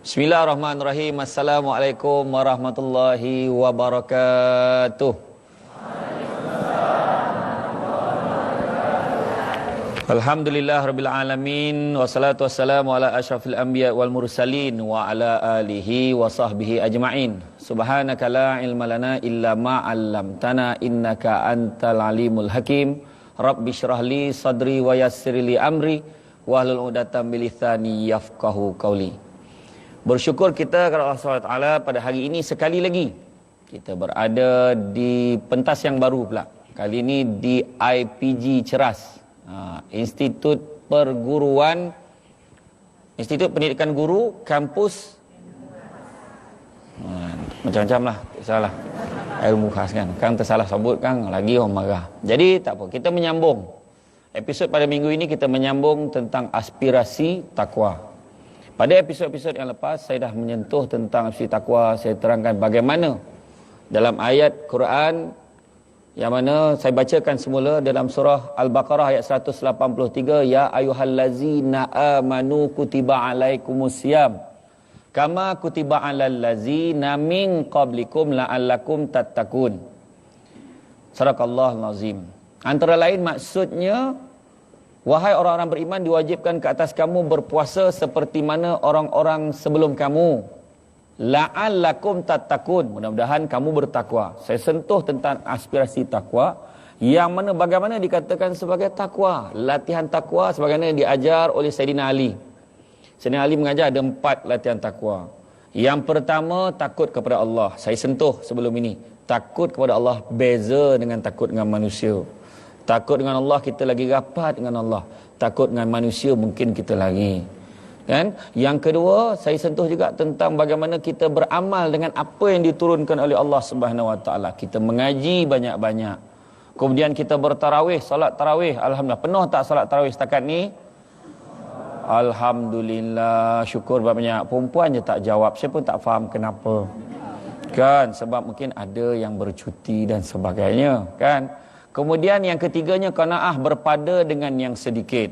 Bismillahirrahmanirrahim. Assalamualaikum warahmatullahi wabarakatuh. Alhamdulillah rabbil alamin wassalatu wassalamu ala asyrafil anbiya wal mursalin wa ala alihi wa sahbihi ajmain. Subhanaka la ilma lana illa ma 'allamtana innaka antal alimul hakim. Rabbi shrah li sadri wa yassir li amri wahlul 'udatam min lisani yafqahu qawli. Bersyukur kita kepada Allah SWT pada hari ini sekali lagi kita berada di pentas yang baru pula. Kali ini di IPG Ceras. Ha, Institut Perguruan Institut Pendidikan Guru Kampus. Ha, Macam-macam lah salah. Ilmu khas kan. Kang tersalah sebut Kang. Lagi orang marah. Jadi tak apa. Kita menyambung. Episod pada minggu ini Kita menyambung tentang aspirasi takwa Pada episod-episod yang lepas Saya dah menyentuh tentang aspirasi takwa Saya terangkan bagaimana Dalam ayat Quran yang mana saya bacakan semula dalam surah Al-Baqarah ayat 183 ya ayyuhallazina amanu kutiba alaikumusiyam kama kutiba alal ladzina min qablikum la'allakum tattaqun. Sadaqallahul azim. Antara lain maksudnya wahai orang-orang beriman diwajibkan ke atas kamu berpuasa seperti mana orang-orang sebelum kamu. La'allakum tattaqun. Mudah-mudahan kamu bertakwa. Saya sentuh tentang aspirasi takwa yang mana bagaimana dikatakan sebagai takwa. Latihan takwa sebagaimana diajar oleh Sayyidina Ali. Sayyidina Ali mengajar ada empat latihan takwa. Yang pertama takut kepada Allah. Saya sentuh sebelum ini. Takut kepada Allah beza dengan takut dengan manusia takut dengan Allah kita lagi rapat dengan Allah. Takut dengan manusia mungkin kita lagi kan? Yang kedua saya sentuh juga tentang bagaimana kita beramal dengan apa yang diturunkan oleh Allah Subhanahu Wa Taala. Kita mengaji banyak-banyak. Kemudian kita bertarawih solat tarawih. Alhamdulillah. Penuh tak solat tarawih setakat ni? Alhamdulillah. Syukur banyak. Perempuan je tak jawab. Saya pun tak faham kenapa. Kan? Sebab mungkin ada yang bercuti dan sebagainya. Kan kemudian yang ketiganya qanaah berpada dengan yang sedikit.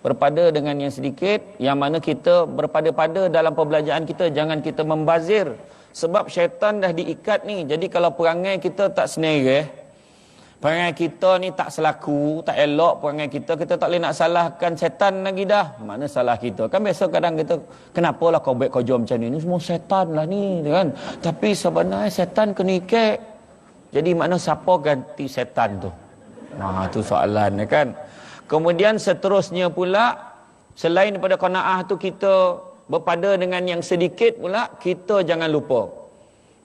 Berpada dengan yang sedikit yang mana kita berpada-pada dalam perbelanjaan kita jangan kita membazir. Sebab syaitan dah diikat ni. Jadi kalau perangai kita tak senereh perangai kita ni tak selaku tak elok perangai kita kita tak boleh nak salahkan syaitan lagi dah. Mana salah kita? Kan biasa kadang kita kenapalah kau baik kau jual macam ni? Ni semua syaitan lah ni kan? Tapi sebenarnya syaitan kena ikat jadi mana siapa ganti syaitan tu Nah, tu soalan kan. Kemudian seterusnya pula selain daripada qanaah tu kita berpada dengan yang sedikit pula kita jangan lupa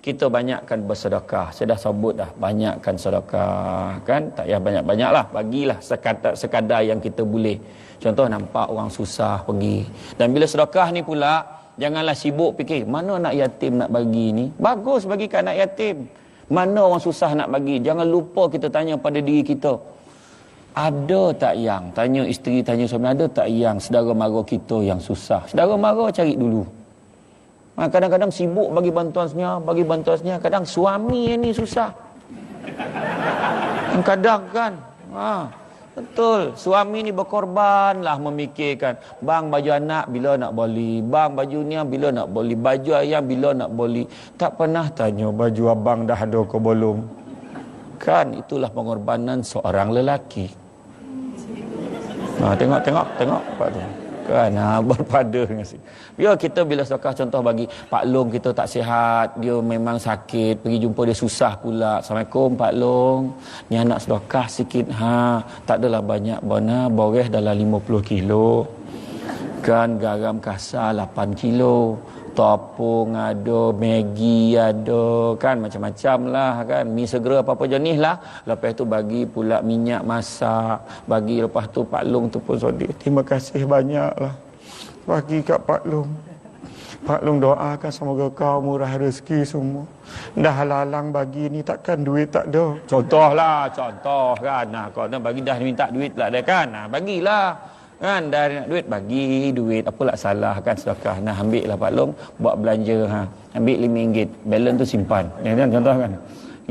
kita banyakkan bersedekah. Saya dah sebut dah banyakkan sedekah kan tak payah banyak-banyaklah bagilah sekadar sekadar yang kita boleh. Contoh nampak orang susah pergi. Dan bila sedekah ni pula janganlah sibuk fikir mana anak yatim nak bagi ni. Bagus bagi ke anak yatim. Mana orang susah nak bagi. Jangan lupa kita tanya pada diri kita. Ada tak yang? Tanya isteri tanya suami. Ada tak yang saudara mara kita yang susah? Saudara mara cari dulu. Ha, kadang-kadang sibuk bagi bantuan senyap bagi bantuan senyap kadang suami yang ni susah. Kadang kan? Ha, betul. Suami ni berkorban lah memikirkan bang baju anak bila nak beli? Bang baju ni bila nak beli? Baju ayam bila nak beli? Tak pernah tanya baju abang dah ada ke belum? Kan itulah pengorbanan seorang lelaki. Ha, tengok tengok tengok Pak tu. Kan ha, berpada dengan si. Biar kita bila sedekah contoh bagi Pak Long kita tak sihat, dia memang sakit, pergi jumpa dia susah pula. Assalamualaikum Pak Long. Ni anak sedekah sikit ha. Tak adalah banyak bona, boreh dalam 50 kilo. Kan garam kasar 8 kilo topung ada, Maggi ada, kan macam-macam lah kan. Mi segera apa-apa jenis lah. Lepas tu bagi pula minyak masak. Bagi lepas tu Pak Long tu pun sodik. Terima kasih banyak lah. Bagi kat Pak Long. Pak Long doakan semoga kau murah rezeki semua. Dah lalang bagi ni takkan duit tak ada. Contoh lah, contoh kan. Nah, kau nak bagi dah minta duit lah dah kan. Nah, bagilah kan dah nak duit bagi duit apalah salah kan sedekah nah ambil lah Pak Long buat belanja ha ambil RM5 balance tu simpan ya kan contoh kan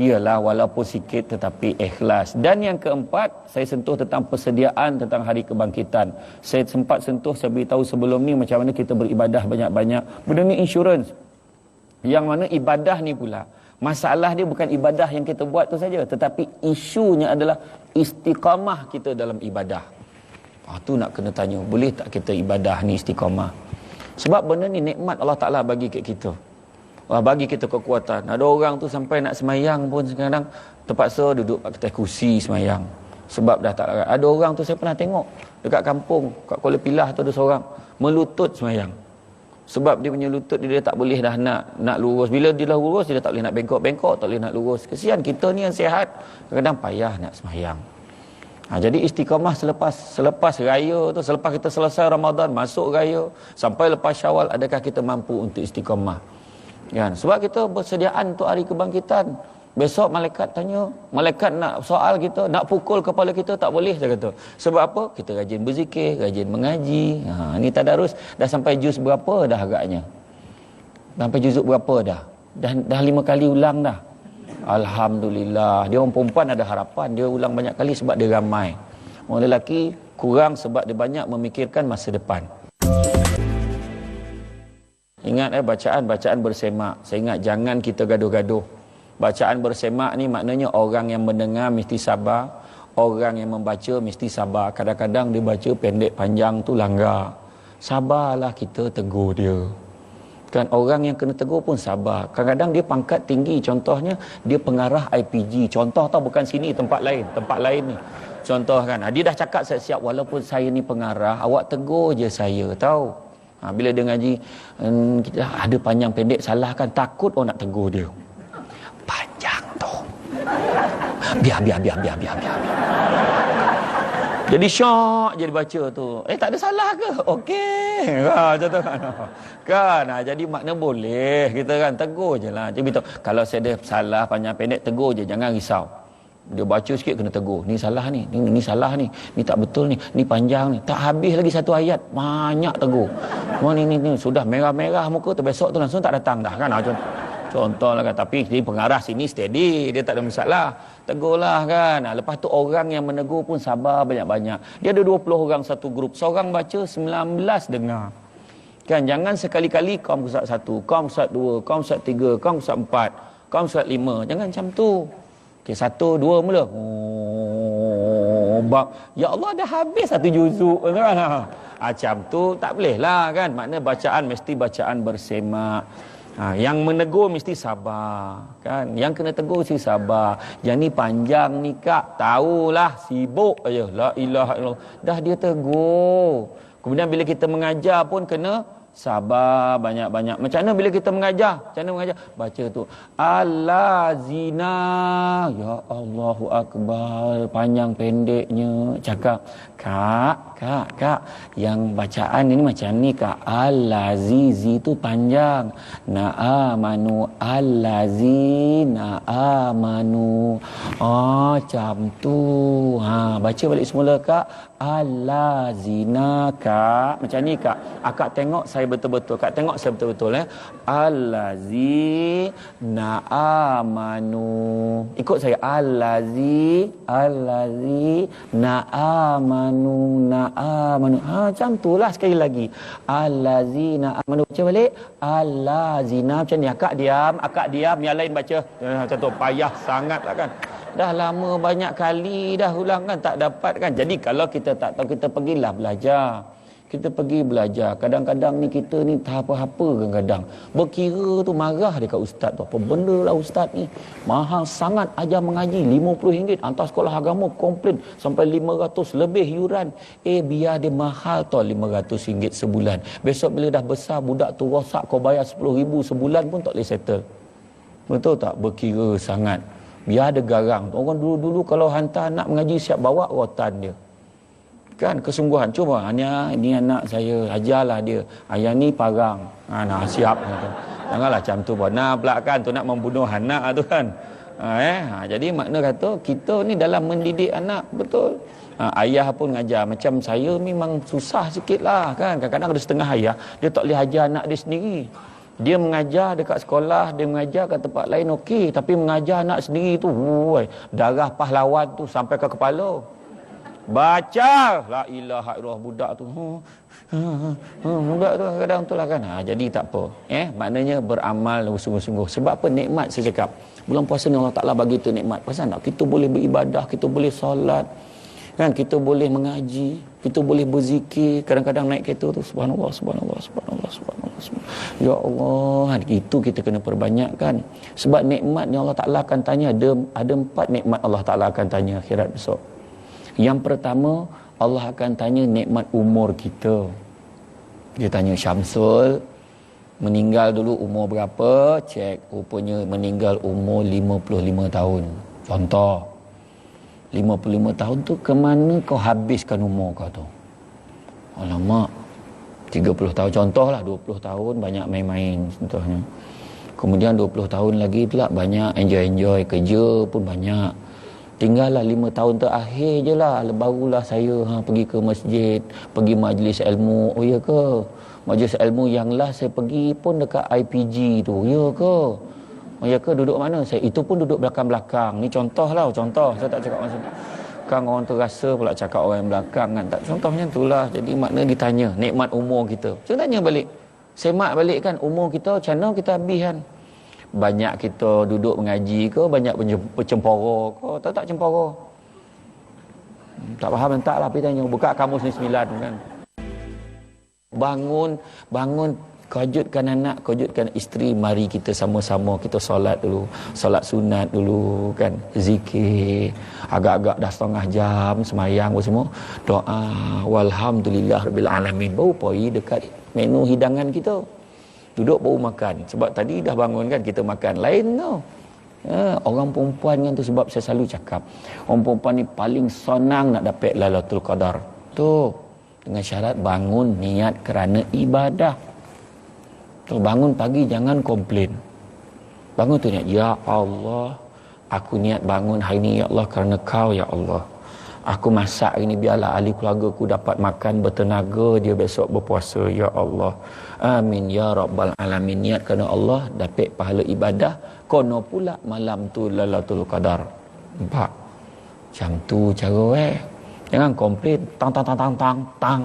ialah walaupun sikit tetapi ikhlas. Dan yang keempat, saya sentuh tentang persediaan tentang hari kebangkitan. Saya sempat sentuh, saya beritahu sebelum ni macam mana kita beribadah banyak-banyak. Benda ni insurans. Yang mana ibadah ni pula. Masalah dia bukan ibadah yang kita buat tu saja. Tetapi isunya adalah istiqamah kita dalam ibadah. Ah, tu nak kena tanya. Boleh tak kita ibadah ni istiqamah? Sebab benda ni nikmat Allah Ta'ala bagi kat kita. Allah bagi kita kekuatan. Ada orang tu sampai nak semayang pun kadang terpaksa duduk kat atas kursi semayang. Sebab dah tak larat. Ada orang tu saya pernah tengok dekat kampung, kat Kuala Pilah tu ada seorang melutut semayang. Sebab dia punya lutut dia, dia tak boleh dah nak nak lurus. Bila dia dah lurus, dia tak boleh nak bengkok-bengkok, tak boleh nak lurus. Kesian kita ni yang sihat, kadang payah nak semayang. Ha, jadi istiqamah selepas selepas raya tu, selepas kita selesai Ramadan, masuk raya, sampai lepas syawal, adakah kita mampu untuk istiqamah? Kan? Sebab kita bersediaan untuk hari kebangkitan. Besok malaikat tanya, malaikat nak soal kita, nak pukul kepala kita tak boleh saya kata. Sebab apa? Kita rajin berzikir, rajin mengaji. Ha ni tadarus dah sampai juz berapa dah agaknya? Sampai juzuk berapa dah? Dah dah lima kali ulang dah. Alhamdulillah. Dia orang perempuan ada harapan, dia ulang banyak kali sebab dia ramai. Orang lelaki kurang sebab dia banyak memikirkan masa depan. Ingat eh bacaan-bacaan bersemak. Saya ingat jangan kita gaduh-gaduh. Bacaan bersemak ni maknanya orang yang mendengar mesti sabar. Orang yang membaca mesti sabar. Kadang-kadang dia baca pendek panjang tu langgar. Sabarlah kita tegur dia. Kan orang yang kena tegur pun sabar. Kadang-kadang dia pangkat tinggi. Contohnya dia pengarah IPG. Contoh tau bukan sini tempat lain. Tempat lain ni. Contoh kan. Dia dah cakap siap-siap walaupun saya ni pengarah. Awak tegur je saya tahu. Ha, bila dia ngaji, um, kita ada panjang pendek salah kan takut orang nak tegur dia. Panjang tu. Biar, biar, biar, biar, biar, biar. Jadi syok je baca tu. Eh tak ada salah ke? Okey. Ha, macam tu kan. Kan, ha, jadi makna boleh kita kan tegur je lah. Jadi kalau saya ada salah panjang pendek tegur je. Jangan risau. Dia baca sikit kena tegur. Ni salah ni. Ni, ni salah ni. Ni tak betul ni. Ni panjang ni. Tak habis lagi satu ayat. Banyak tegur. Oh, ni, ni ni. Sudah merah-merah muka tu. Besok tu langsung tak datang dah kan. Ha, contoh, contoh lah kan. Tapi dia pengarah sini steady. Dia tak ada masalah tegurlah kan ha, lepas tu orang yang menegur pun sabar banyak-banyak dia ada 20 orang satu grup seorang baca 19 dengar kan jangan sekali-kali kaum pusat satu kaum pusat dua kaum pusat tiga kaum pusat empat kaum pusat lima jangan macam tu Okey, satu, dua mula. Oh. Ya Allah dah habis satu juzuk kan. Ha. Macam tu tak boleh lah kan. Makna bacaan mesti bacaan bersemak. Ha, yang menegur mesti sabar kan? Yang kena tegur mesti sabar. Yang ni panjang ni kak. Tahulah sibuk aja la ilaha illallah. Dah dia tegur. Kemudian bila kita mengajar pun kena sabar banyak-banyak. Macam mana bila kita mengajar? Macam mana mengajar? Baca tu. Allah zina. Ya Allahu Akbar. Panjang pendeknya. Cakap. Kak, kak, kak. Yang bacaan ini macam ni kak. Al-Lazizi tu panjang. Na'amanu al-Lazi na'amanu. Oh, macam tu. Ha, baca balik semula kak. Al-Lazina kak. Macam ni kak. Akak tengok saya betul-betul. Kak tengok saya betul-betul. Eh. Al-Lazi na'amanu. Ikut saya. Al-Lazi. Al-Lazi na'amanu amanu na amanu ha macam itulah sekali lagi allazina amanu baca balik allazina macam ni akak diam akak diam yang lain baca eh, macam tu payah sangatlah kan dah lama banyak kali dah ulang kan tak dapat kan. Jadi kalau kita tak tahu kita pergilah belajar. Kita pergi belajar. Kadang-kadang ni kita ni tak apa-apa kadang-kadang. Berkira tu marah dekat ustaz tu. Apa benda lah ustaz ni? Mahal sangat ajar mengaji. RM50 hantar sekolah agama komplain sampai 500 lebih yuran. Eh biar dia mahal tau RM500 sebulan. Besok bila dah besar budak tu rosak kau bayar RM10,000 sebulan pun tak boleh settle. Betul tak? Berkira sangat biar ada garang. Orang dulu-dulu kalau hantar anak mengaji siap bawa rotan dia. Kan? Kesungguhan. Cuba hanya ini anak saya. Ajarlah dia. Ayah ni parang. Ha, nak siap. Janganlah macam tu nak pula kan tu nak membunuh anak tu kan. Ha, eh? Ha, jadi makna kata kita ni dalam mendidik anak betul? Ha, ayah pun ngajar. Macam saya memang susah sikit lah kan? Kadang-kadang ada setengah ayah dia tak boleh ajar anak dia sendiri Dia mengajar dekat sekolah, dia mengajar kat tempat lain okey, tapi mengajar anak sendiri tu, wuai, darah pahlawan tu sampai ke kepala. Baca la ilaha illallah budak tu. Hmm, hmm, budak tu kadang tu lah kan. Ha, jadi tak apa. Eh, maknanya beramal sungguh-sungguh. Sebab apa nikmat saya cakap. Bulan puasa ni Allah Taala bagi tu nikmat. Pasal tak kita boleh beribadah, kita boleh solat, kan kita boleh mengaji kita boleh berzikir kadang-kadang naik kereta tu subhanallah subhanallah subhanallah subhanallah, subhanallah. ya Allah itu kita kena perbanyakkan. Sebab nikmat yang Allah Taala akan tanya ada ada empat nikmat Allah Taala akan tanya akhirat besok. Yang pertama Allah akan tanya nikmat umur kita. Dia tanya Syamsul meninggal dulu umur berapa? Cek rupanya meninggal umur 55 tahun. Contoh 55 tahun tu ke mana kau habiskan umur kau tu? Alamak 30 tahun. Contohlah 20 tahun banyak main-main contohnya. Kemudian 20 tahun lagi pula banyak enjoy-enjoy kerja pun banyak. Tinggallah 5 tahun terakhir je lah. Barulah saya ha, pergi ke masjid pergi majlis ilmu. Oh ya ke? Majlis ilmu yang lah saya pergi pun dekat IPG tu ya ke Ya ke duduk mana? Saya itu pun duduk belakang-belakang. Ni contoh lah, contoh. Saya tak cakap maksud. Kan orang terasa pula cakap orang yang belakang kan. Tak contohnya itulah. Jadi makna ditanya nikmat umur kita. Saya tanya balik. Semak balik kan umur kita macam mana kita habis kan? Banyak kita duduk mengaji ke, banyak bercemporo ke, tak tak cemporo. Hmm, tak faham tak lah, pergi tanya. Buka kamus ni sembilan kan. Bangun, bangun kajutkan anak, kajutkan isteri, mari kita sama-sama kita solat dulu. Solat sunat dulu kan, zikir. Agak-agak dah setengah jam semayang apa semua. Doa walhamdulillah rabbil alamin. Baru pergi dekat menu hidangan kita. Duduk baru makan. Sebab tadi dah bangun kan kita makan. Lain tau. Ya, orang perempuan kan tu sebab saya selalu cakap. Orang perempuan ni paling senang nak dapat lalatul qadar. Tu dengan syarat bangun niat kerana ibadah. Tu bangun pagi jangan komplain. Bangun tu niat, Ya Allah, aku niat bangun hari ni Ya Allah kerana kau Ya Allah. Aku masak hari ni biarlah ahli keluarga aku dapat makan bertenaga dia besok berpuasa Ya Allah. Amin Ya Rabbal Alamin. Niat kerana Allah dapat pahala ibadah. Kono pula malam tu lalatul qadar. Nampak? Macam tu cara eh. Jangan komplain. Tang, tang, tang, tang, tang, tang.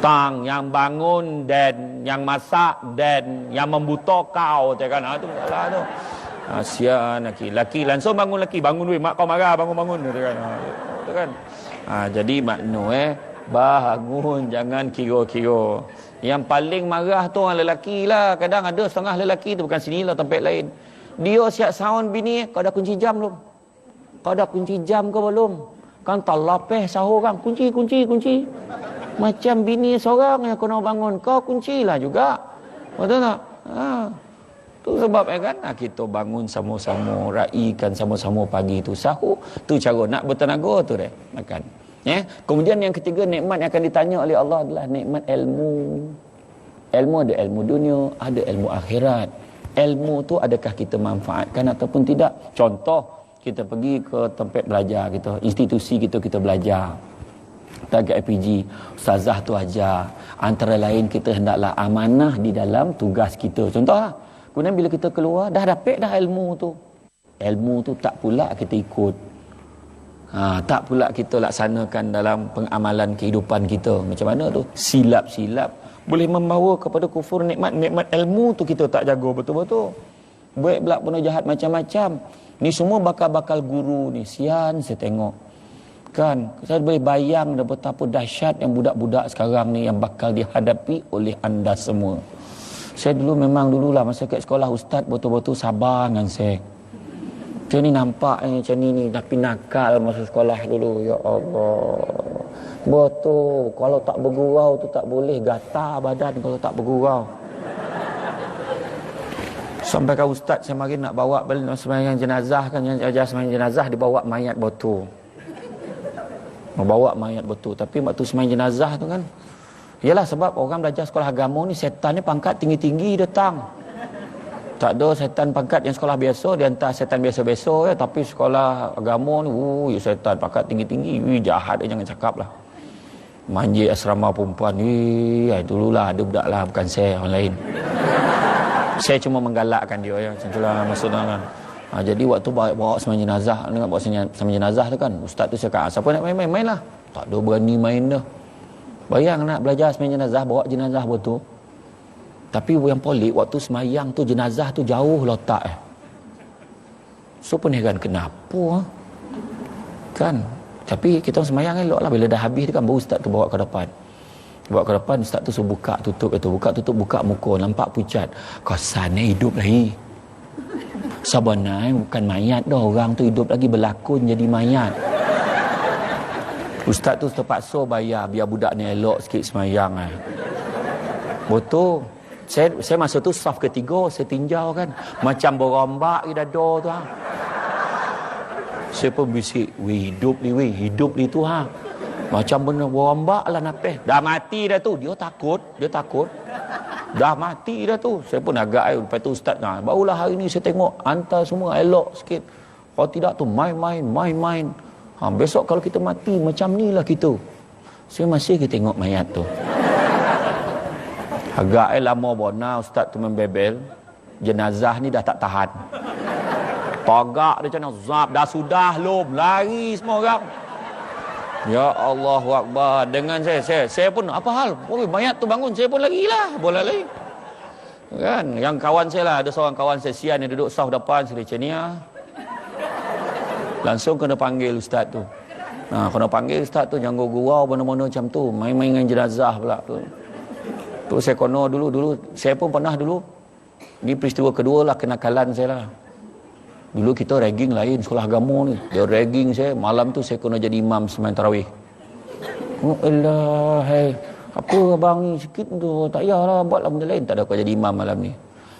Tang yang bangun dan yang masak dan yang membuto kau. Kan? Ha, tu salah tu. Asian ha, laki. Laki langsung bangun laki. Bangun weh. Mak kau marah. Bangun, bangun. Kan? Ha, kan? Ha, jadi makna eh. Bangun. Jangan kira-kira. Yang paling marah tu orang lelaki lah. Kadang ada setengah lelaki tu. Bukan sini lah tempat lain. Dia siap sound bini. Kau dah kunci jam belum? Kau dah kunci jam ke belum? Kan tak lapeh sahur kan. Kunci, kunci, kunci. Macam bini seorang yang kena bangun. Kau kuncilah juga. Betul tak? Ha. Tu sebab ya kan ha, kita bangun sama-sama, raikan sama-sama pagi tu sahur. Tu cara nak bertenaga tu deh. Makan. Ya. Kemudian yang ketiga nikmat yang akan ditanya oleh Allah adalah nikmat ilmu. Ilmu ada ilmu dunia, ada ilmu akhirat. Ilmu tu adakah kita manfaatkan ataupun tidak? Contoh, kita pergi ke tempat belajar kita institusi kita kita belajar target IPG ustazah tu ajar. Antara lain kita hendaklah amanah di dalam tugas kita. Contohlah kemudian bila kita keluar dah dapat dah ilmu tu. Ilmu tu tak pula kita ikut. Ha, tak pula kita laksanakan dalam pengamalan kehidupan kita. Macam mana tu? Silap-silap. Boleh membawa kepada kufur nikmat nikmat ilmu tu kita tak jaga betul-betul. Buat belak pun jahat macam-macam. Ni semua bakal-bakal guru ni. Sian saya tengok. Kan? Saya boleh bayang dah betapa dahsyat yang budak-budak sekarang ni yang bakal dihadapi oleh anda semua. Saya dulu memang dululah masa kat sekolah ustaz betul-betul sabar dengan saya. Macam ni nampak eh, macam ni ni tapi nakal masa sekolah dulu. Ya Allah. Betul. Kalau tak bergurau tu tak boleh gatal badan kalau tak bergurau. Sampai ke ustaz saya mari nak bawa balik sembahyang jenazah kan yang ajar sembahyang jenazah dibawa mayat betul. Membawa mayat betul tapi waktu sembahyang jenazah tu kan Yalah sebab orang belajar sekolah agama ni setan ni pangkat tinggi-tinggi datang. Tak ada setan pangkat yang sekolah biasa dia hantar setan biasa-biasa ya tapi sekolah agama ni uh ya setan pangkat tinggi-tinggi Wih, jahat dia jangan cakap lah. Manjir asrama perempuan. Wih, dululah ada budak lah bukan saya orang lain Saya cuma menggalakkan dia ya. Macam itulah maksudnya kan. Ha, jadi waktu bawa, bawa sama jenazah, dengan bawa sama jenazah tu kan, ustaz tu cakap, ah, siapa nak main-main, mainlah. Tak ada berani main dah. Bayang nak belajar semayang jenazah, bawa jenazah betul. Tapi yang polik, waktu semayang tu jenazah tu jauh letak eh. So kan kenapa? Ha? Kan? Tapi kita semayang elok lah. Bila dah habis tu kan, baru ustaz tu bawa ke depan. Bawa ke depan, ustaz tu suruh buka, tutup itu. Buka, tutup, buka muka. Nampak pucat. Kau sana hidup lagi. Sebenarnya bukan mayat dah. Orang tu hidup lagi berlakon jadi mayat. Ustaz tu terpaksa bayar biar budak ni elok sikit semayang eh. Betul. Saya saya masa tu saf ketiga saya tinjau kan macam berombak di dada tu ha. Saya pun bisik, "Weh, hidup ni weh, hidup ni tu ha." Macam benda berombak lah napeh. Dah mati dah tu. Dia takut, dia takut. Dah mati dah tu. Saya pun agak air. Lepas tu ustaz nah, barulah hari ni saya tengok hantar semua elok sikit. Kalau tidak tu main-main, main-main. Ha, besok kalau kita mati macam ni lah kita. Saya masih kita tengok mayat tu. Agak eh lama bona ustaz tu membebel. Jenazah ni dah tak tahan. Tagak dia macam zap. Dah sudah lom. Lari semua orang. Ya Allah Akbar. Dengan saya, saya, saya pun apa hal? Oh, mayat tu bangun. Saya pun lagi lah. Boleh lagi. Kan? Yang kawan saya lah. Ada seorang kawan saya sian yang duduk sah depan. Macam ni lah. Langsung kena panggil ustaz tu. Ha, kena panggil ustaz tu jangan gurau mana-mana macam tu. Main-main dengan jenazah pula tu. Tu saya kono dulu dulu saya pun pernah dulu. Ni peristiwa kedua lah kenakalan saya lah. Dulu kita ragging lain sekolah agama ni. Dia ragging saya malam tu saya kena jadi imam semain tarawih. Oh Allah, hai. Apa abang ni sikit tu? Tak payahlah buatlah benda lain. Tak ada kau jadi imam malam ni.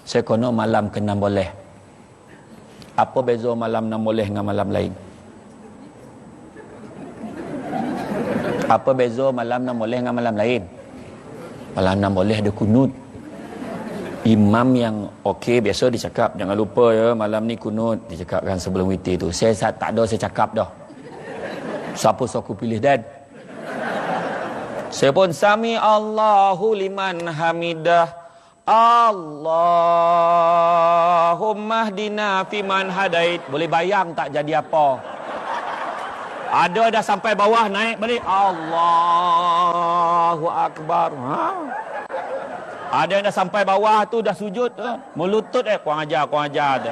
Saya kena malam kena boleh apa beza malam enam boleh dengan malam lain apa beza malam enam boleh dengan malam lain malam enam boleh ada kunut imam yang okey biasa dicakap jangan lupa ya malam ni kunut dicakapkan sebelum witir tu saya tak ada saya cakap dah siapa aku pilih dan saya pun sami Allahu liman hamidah Allahumma hdina fiman hadait. Boleh bayang tak jadi apa? Ada dah sampai bawah naik balik. Allahu akbar. Ha? Ada yang dah sampai bawah tu dah sujud tu. Melutut eh kurang ajar, kurang ajar tu.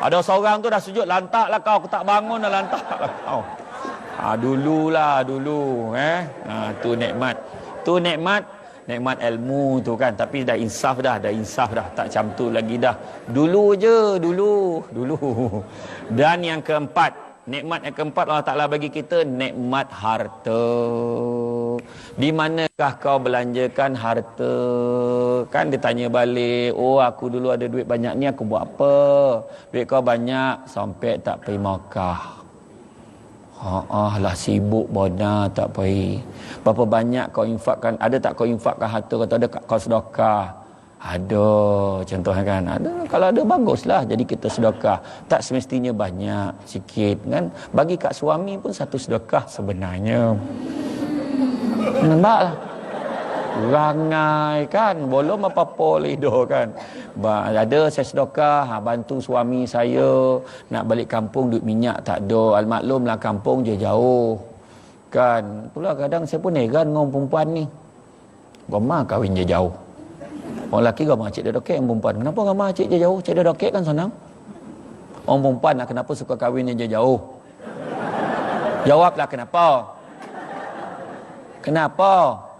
Ada seorang tu dah sujud lantak lah kau. Aku tak bangun dah lantak lah kau. Ha, dululah dulu eh. Ha, tu nikmat. Tu nikmat nikmat ilmu tu kan tapi dah insaf dah dah insaf dah tak macam tu lagi dah dulu je dulu dulu dan yang keempat nikmat yang keempat Allah Taala bagi kita nikmat harta di manakah kau belanjakan harta kan dia tanya balik oh aku dulu ada duit banyak ni aku buat apa duit kau banyak sampai tak pergi Makkah Ha ah lah sibuk bona tak pergi. Berapa banyak kau infakkan? Ada tak kau infakkan harta kau ada kau sedekah? Ada contohnya kan. Ada kalau ada baguslah jadi kita sedekah. Tak semestinya banyak, sikit kan. Bagi kat suami pun satu sedekah sebenarnya. Nampaklah rangai kan? Belum apa-apa lido kan? Ba, ada saya sedekah ha, bantu suami saya nak balik kampung duit minyak tak ada. Almaklum lah kampung je jauh. Kan? Itulah kadang saya pun heran dengan perempuan ni. Gama kahwin je jauh. Orang lelaki gama cik dia dokek perempuan. Kenapa gama cik je jauh? Cik dia dokek kan senang? Orang perempuan lah kenapa suka kahwin je jauh? Jawablah kenapa kenapa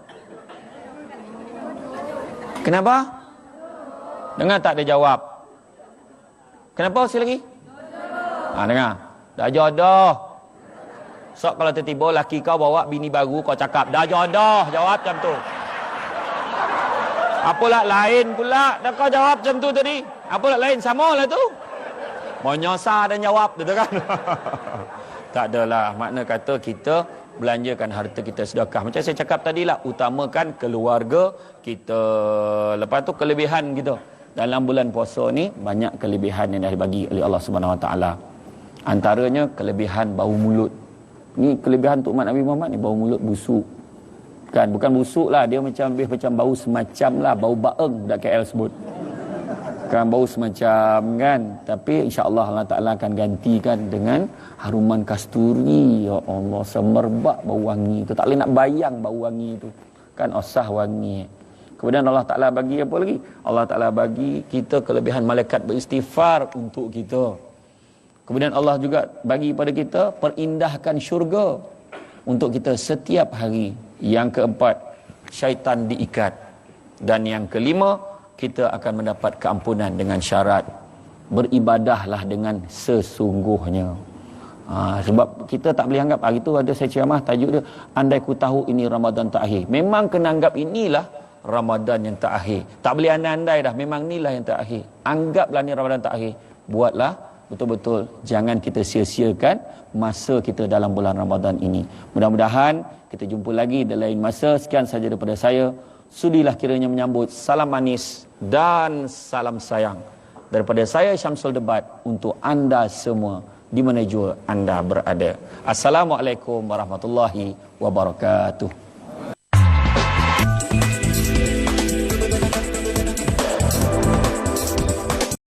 Kenapa? Dengar tak dia jawab? Kenapa sekali lagi? Ha, dengar. Dah jodoh. Sok kalau tertiba laki kau bawa bini baru kau cakap dah jodoh. Jawab macam tu. Apalah lain pula dah kau jawab macam tu tadi. Apalah lain sama lah tu. Mau nyosah dan jawab tu kan. tak adalah makna kata kita belanjakan harta kita sedekah. Macam saya cakap tadi lah, utamakan keluarga kita. Lepas tu kelebihan kita. Dalam bulan puasa ni banyak kelebihan yang dah dibagi oleh Allah Subhanahu Wa Taala. Antaranya kelebihan bau mulut. Ni kelebihan untuk umat Nabi Muhammad ni bau mulut busuk. Kan bukan busuk lah dia macam lebih macam bau semacam lah bau baeng dak KL sebut. Kan bau semacam kan? Tapi insyaallah Allah Taala akan gantikan dengan haruman kasturi. Ya Allah semerbak bau wangi tu. Tak boleh nak bayang bau wangi tu. Kan osah wangi. Kemudian Allah Taala bagi apa lagi? Allah Taala bagi kita kelebihan malaikat beristighfar untuk kita. Kemudian Allah juga bagi pada kita perindahkan syurga untuk kita setiap hari. Yang keempat syaitan diikat. Dan yang kelima kita akan mendapat keampunan dengan syarat beribadahlah dengan sesungguhnya. Ha, sebab kita tak boleh anggap hari tu ada saya ceramah tajuk dia andai ku tahu ini Ramadan tak akhir. Memang kena anggap inilah Ramadan yang tak akhir. Tak boleh andai-andai dah memang inilah yang tak akhir. Anggaplah ni Ramadan tak akhir. Buatlah betul-betul jangan kita sia-siakan masa kita dalam bulan Ramadan ini. Mudah-mudahan kita jumpa lagi dalam lain masa. Sekian saja daripada saya. Sudilah kiranya menyambut salam manis dan salam sayang daripada saya Syamsul Debat untuk anda semua di mana jua anda berada. Assalamualaikum warahmatullahi wabarakatuh.